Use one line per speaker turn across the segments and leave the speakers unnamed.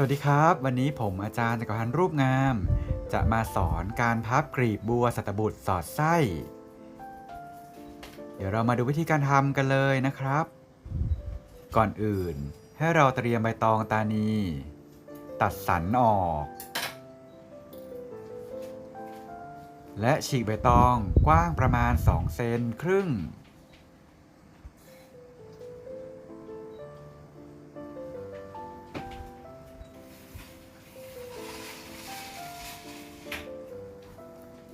สวัสดีครับ วันนี้ผมอาจารย์จักรพันธ์รูปงาม จะมาสอนการพับกรีบบัวสัตบุตรสอดไส้ เดี๋ยวเรามาดูวิธีการทำกันเลยนะครับ ก่อนอื่นให้เราเตรียมใบตองตานี ตัดสันออก และฉีกใบตองกว้างประมาณ 2 เซนครึ่ง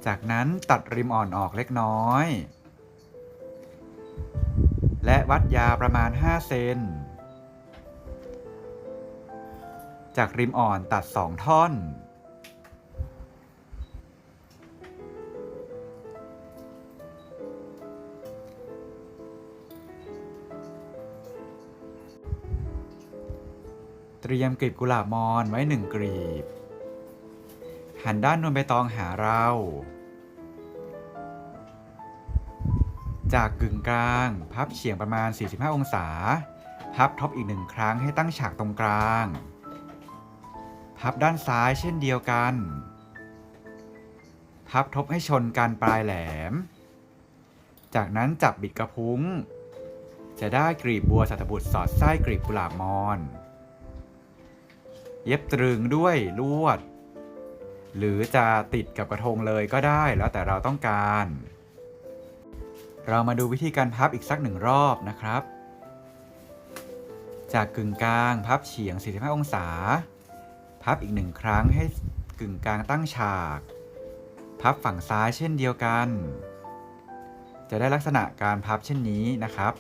จากนั้นตัดริมอ่อนออกเล็กน้อย และวัดยาวประมาณ 5 เซน จากริมอ่อนตัด 2 ท่อน เตรียมกลีบกุหลาบมอนไว้หนึ่งกลีบหันด้านนวลใบตองหาเรา จากกึ่งกลาง พับเฉียงประมาณ 45 องศา พับท็อปอีกหนึ่งครั้งให้ตั้งฉากตรงกลาง พับด้านซ้ายเช่นเดียวกัน พับทบให้ชนกันปลายแหลม จากนั้นจับบิดกระพุ้ง จะได้กรีบบัวสัตบุตรสอดไส้กรีบกุหลาบมอน เย็บตรึงด้วยลวด หรือจะติดกับกระทงเลยก็ได้แล้วแต่เราต้องการ เรามาดูวิธีการพับอีกสักหนึ่งรอบนะครับ จากกึ่งกลางพับเฉียง 45 องศา พับอีกหนึ่งครั้งให้กึ่งกลางตั้งฉาก พับฝั่งซ้ายเช่นเดียวกัน จะได้ลักษณะการพับเช่นนี้นะครับ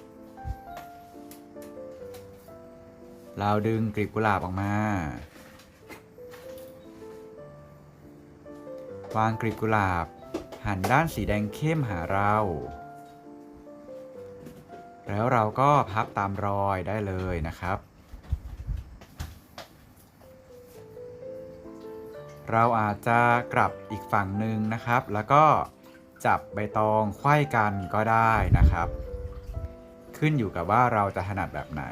เราดึงกลีบกุหลาบออกมาวางกลีบกุหลาบ หันด้านสีแดงเข้มหาเรา แล้วเราก็พับตามรอยได้เลยนะครับ เราอาจจะกลับอีกฝั่งหนึ่งนะครับ แล้วก็จับใบตองไขว้กันก็ได้นะครับ ขึ้นอยู่กับว่าเราจะถนัดแบบไหน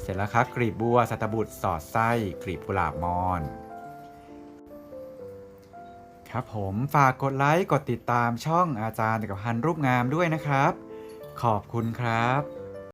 เสร็จแล้วครับกลีบบัวสัตบุตรสอดไส้กลีบกุหลาบมอน ครับผมฝากกดไลค์กดติดตามช่องอาจารย์จักรพันรูปงามด้วยนะครับ ขอบคุณครับ